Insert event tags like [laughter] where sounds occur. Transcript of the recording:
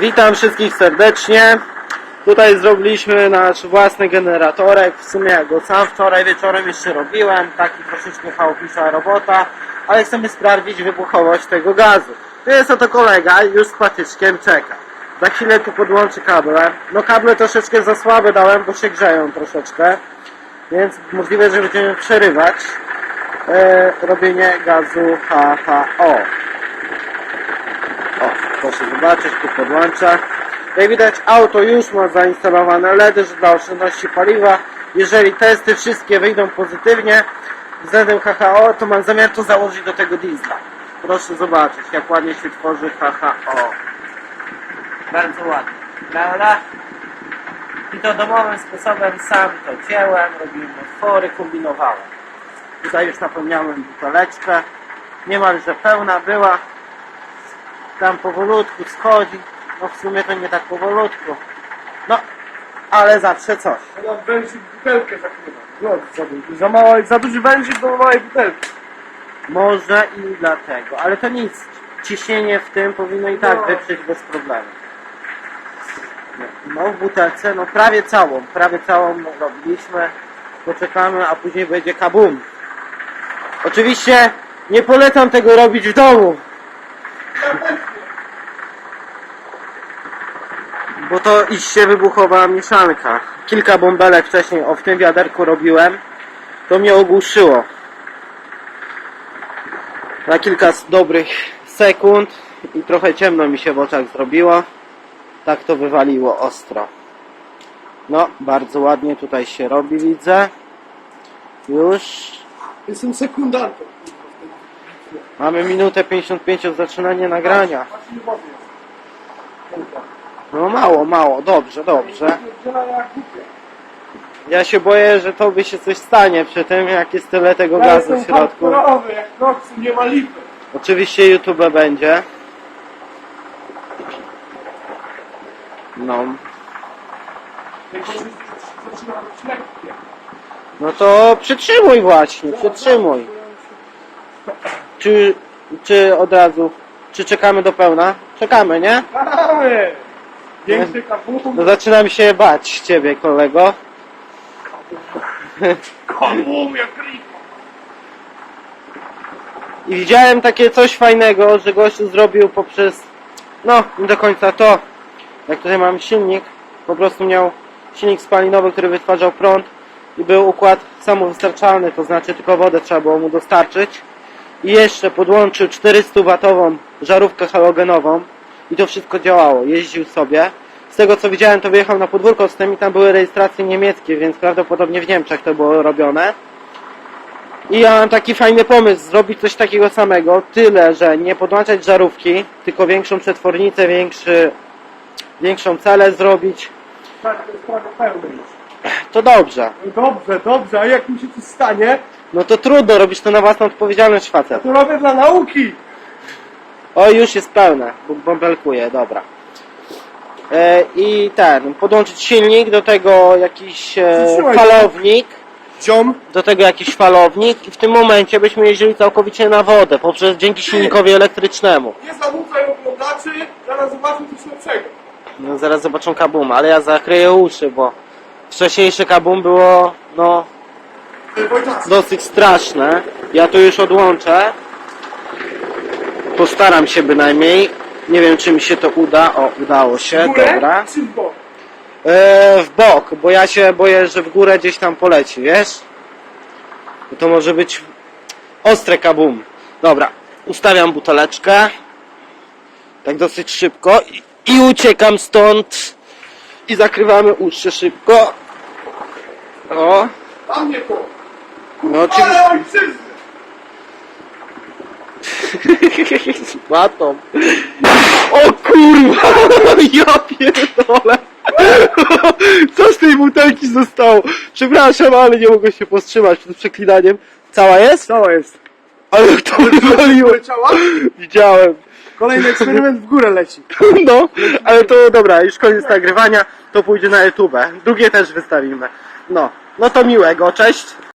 Witam wszystkich serdecznie. Tutaj zrobiliśmy nasz własny generatorek. W sumie ja go sam wczoraj wieczorem jeszcze robiłem. Taki troszeczkę chaotyczna robota, ale chcemy sprawdzić wybuchowość tego gazu. Tu jest oto kolega, już z patyczkiem czeka. Za chwilę tu podłączy kable. No kable troszeczkę za słabe dałem, bo się grzeją troszeczkę. Więc możliwe, że będziemy przerywać e, robienie gazu HHO. Proszę zobaczyć, tu podłącza. Jak widać, auto już ma zainstalowane LEDy, dla oszczędności paliwa. Jeżeli testy wszystkie wyjdą pozytywnie względem HHO, to mam zamiar to założyć do tego diesla. Proszę zobaczyć, jak ładnie się tworzy HHO. Bardzo ładnie, prawda? I to domowym sposobem sam to cięłem, robiłem otwory, kombinowałem. Tutaj już napełniałem buteleczkę. Niemalże pełna była tam powolutku schodzi. No w sumie to nie tak powolutku. No, ale zawsze coś. Ja wężyk butelkę zakrywa. No, za. Za, mała, za duży wężyk do małej butelki. Może i dlatego, ale to nic. Ciśnienie w tym powinno i tak No. wyprzeć bez problemu. No w butelce, no prawie całą, prawie całą robiliśmy. Poczekamy, a później będzie kabum. Oczywiście nie polecam tego robić w domu. Bo to iście wybuchowa mieszanka. Kilka bąbelek wcześniej o w tym wiaderku robiłem. To mnie ogłuszyło. Na kilka dobrych sekund i trochę ciemno mi się w oczach zrobiło. Tak to wywaliło ostro. No, bardzo ładnie tutaj się robi, widzę. Już. Jestem sekundantem. Mamy minutę 55 od zaczynania nagrania. No mało, mało, dobrze, dobrze. Ja się boję, że to by się coś stanie przy tym, jak jest tyle tego gazu w środku. jak koksu, nie ma lipy. Oczywiście YouTube będzie. No, no to przytrzymuj właśnie, przytrzymuj. Czy, czy od razu, czy czekamy do pełna? Czekamy, nie? Mamy! Większy kabum. No zaczynam się bać ciebie, kolego. Jak lipa. I widziałem takie coś fajnego, że gościu zrobił poprzez, no nie do końca to, jak tutaj mam silnik, po prostu miał silnik spalinowy, który wytwarzał prąd i był układ samowystarczalny, to znaczy tylko wodę trzeba było mu dostarczyć i jeszcze podłączył 400 watową żarówkę halogenową i to wszystko działało, jeździł sobie. Z tego co widziałem to wyjechał na podwórko z tym i tam były rejestracje niemieckie, więc prawdopodobnie w Niemczech to było robione. I ja mam taki fajny pomysł, zrobić coś takiego samego, tyle, że nie podłączać żarówki, tylko większą przetwornicę, większy, większą celę zrobić. Tak, to jest prawie pełny już. To dobrze. No dobrze, dobrze, a jak mi się coś stanie, No to trudno, robisz to na własną odpowiedzialność facet. to robię dla nauki. O, już jest pełne, bąbelkuje, dobra. E, I ten, podłączyć silnik, do tego jakiś e, falownik, Ziom, do tego jakiś falownik i w tym momencie byśmy jeździli całkowicie na wodę, poprzez dzięki silnikowi elektrycznemu. nie zamucaj oglądaczy, zaraz zobaczę coś lepszego. No zaraz zobaczą kabum, ale ja zakryję uszy, bo wcześniejsze kabum było, no, Wojtas, dosyć straszne. Ja tu już odłączę. Postaram się bynajmniej. Nie wiem, czy mi się to uda. O, udało się, w górę dobra. czy w bok? E, w bok, bo ja się boję, że w górę gdzieś tam poleci, wiesz? Bo to może być ostre kabum. Dobra, ustawiam buteleczkę. Tak dosyć szybko i, i uciekam stąd. I zakrywamy uszy szybko. O, Dla mnie to. no oczywiście. [laughs] Matą. O kurwa! [laughs] Ja pierdolę! Co z tej butelki zostało? Przepraszam, ale nie mogę się powstrzymać przed przeklinaniem. Cała jest? Cała jest. Ale to wywaliło. Leciała? Widziałem. Kolejny eksperyment w górę leci. [laughs] No, ale to dobra, już koniec nagrywania. To pójdzie na YouTube. Drugie też wystawimy. No, no to miłego, cześć.